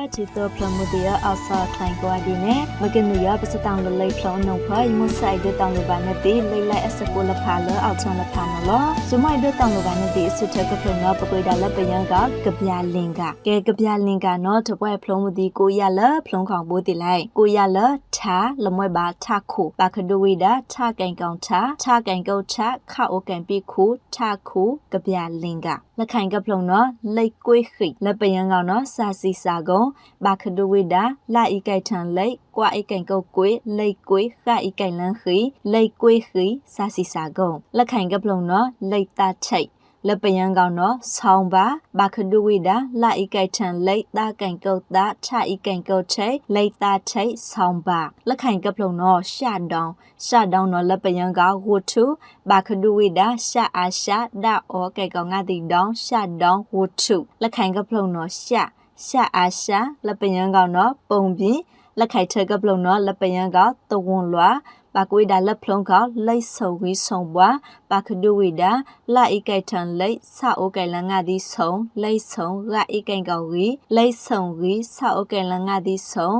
ဖွာချီတော့ဖလမှုဒီရအဆာထိုင်ကွာဒီနဲ့မကနူရပစတောင်လလိဖလောနုံဖွာယမဆိုင်တဲ့တောင်လိုပါနဲ့တီလိလိုက်အစကိုလဖာလအောက်ချန်လဖာနော်လောဇမိုက်တဲ့တောင်လိုပါနဲ့တီအစစ်ချက်ကဖလောပကွေတာလက်ပယံကကပြလင်ကကဲကပြလင်ကနော်တပွဲဖလုံးမှုဒီကိုရလဖလုံးခေါင်ပိုးတီလိုက်ကိုရလထာလမွဲပါထခုပါခဒဝိဒါထကန်ကောင်ထထကန်ကုတ်ထခအိုကန်ပိခုထခုကပြလင်ကလက်ခိုင်ကဖလုံးနော်လိတ်ကွေးခိလက်ပယံကောင်နော်စာစီစာကုံဘာခဒဝိဒါလာဤကိုက်ထန်လိတ်ကွာဤကန်ကုတ်ကွေးလိတ်ကွေးခဤကိုင်လန်းခိလိတ်ကွေးခိစာစီစာကုံလက်ခိုင်ကဖလုံးနော်လိတ်တာချိတ်လက်ပယံကောင်တော့ဆောင်းပါဘာခဒူဝိဒါလာဤကိုက်ထန်လိတ်တာကန်ကုတ်တာချဤကန်ကုတ်ချိတ်လိတ်တာချိတ်ဆောင်းပါလက်ခိုင်ကပလုံတော့ရှာတောင်းရှာတောင်းတော့လက်ပယံကဝတ်ထုဘာခဒူဝိဒါရှာအားရှာဒါအောကဲကောင်ငါတိတောင်းရှာတောင်းဝတ်ထုလက်ခိုင်ကပလုံတော့ရှာ ရှာအားရှာလက်ပယံကောင်တော့ပုံပြင်းလက်ခိုင်ထက်ကပလုံတော့လက်ပယံကတဝွန်လွာပါကွေဒါလက်ဖလုံးကလိတ်ဆုံဝီဆုံပွားပါခဒူဝီဒါလာအိကိုက်ထန်လိတ်ဆအိုကိုင်လငါဒီဆုံလိတ်ဆုံရအိကိုင်ကောဝီလိတ်ဆုံဝီဆအိုကိုင်လငါဒီဆုံ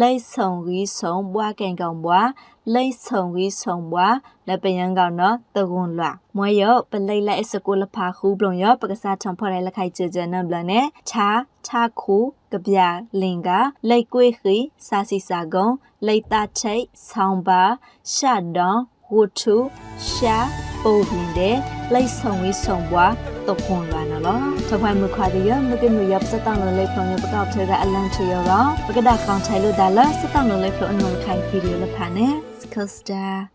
လိတ်ဆုံဝီဆုံဘွားကင်ကောင်ဘွားလိတ်ဆုံဝီဆုံဘွားလက်ပယံကောင်နော်တကွန်လွာမွေရောပလိတ်လက်အစကူလဖာခူးပလုံရောပကစားထံဖော်တဲ့လက်ခိုက်ကြကြနံဘလနဲ့ချာချာခုကပြလင်ကလိတ်ကွေးခီစာစီစာကုံလိတ်တာချိတ်ဆောင်းပါရှတ်ဒေါန်ဝတ်ထုရှာပုံပင်တဲ့လိတ်ဆုံဝီဆုံဘွား တော့ခွန်လာနော်ထခွိုင်မခွာဒီရမကနူရပစတောင်းလို့လေဖုန်ရပကောက်ထဲကအလန်ချရရောပကဒါခေါန်ထိုင်လို့ဒါလာစတောင်းလို့လေဖုန်အနုခိုင်ဗီဒီယိုလဖာနေစကစတာ